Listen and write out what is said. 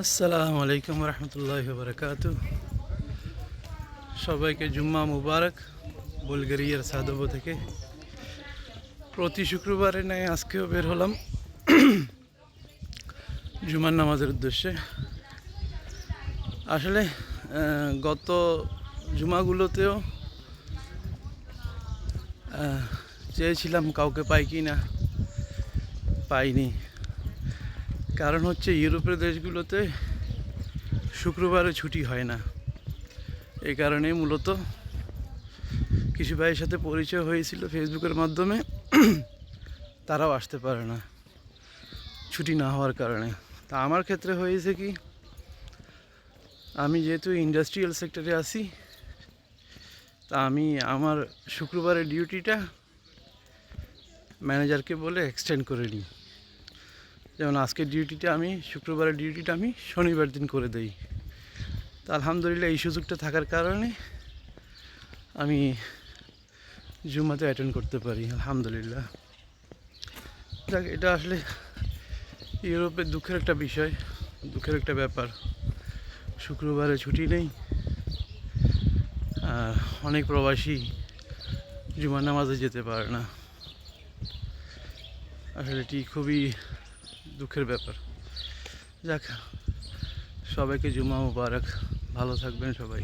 আসসালামু আলাইকুম রহমতুল্লাহ বারকাত সবাইকে জুম্মা মুবারক বুলগেরিয়ার সাদব থেকে। প্রতি শুক্রবারে নেয় আজকেও বের হলাম। জুমার নামাজের উদ্দেশ্যে। আসলে গত জুমাগুলোতেও চেয়েছিলাম কাউকে পাই কি না, পাইনি। কারণ হচ্ছে ইউরোপের দেশগুলোতে শুক্রবারে ছুটি হয় না। এই কারণেই মূলত কিছু ভাইয়ের সাথে পরিচয় হয়েছিল ফেসবুকের মাধ্যমে। তারাও আসতে পারে না, ছুটি না হওয়ার কারণে। তা আমার ক্ষেত্রে হয়েছে কি, আমি যেহেতু ইন্ডাস্ট্রিয়াল সেক্টরে আছি, তা আমি আমার শুক্রবারের ডিউটিটা ম্যানেজারকে বলে এক্সটেন্ড করে নিই। যেমন আজকের ডিউটিটা আমি, শুক্রবারের ডিউটিটা আমি শনিবার দিন করে দেই। তা আলহামদুলিল্লাহ এই সুযোগটা থাকার কারণে আমি জুমাতে অ্যাটেন্ড করতে পারি, আলহামদুলিল্লাহ। যাক, এটা আসলে ইউরোপের দুঃখের একটা বিষয়, দুঃখের একটা ব্যাপার। শুক্রবারে ছুটি নেই, আর অনেক প্রবাসী জুমার নামাজে যেতে পারে না। আসলে এটি খুবই দুঃখের ব্যাপার। যাক সবাইকে জুমা মুবারক। ভালো থাকবেন সবাই।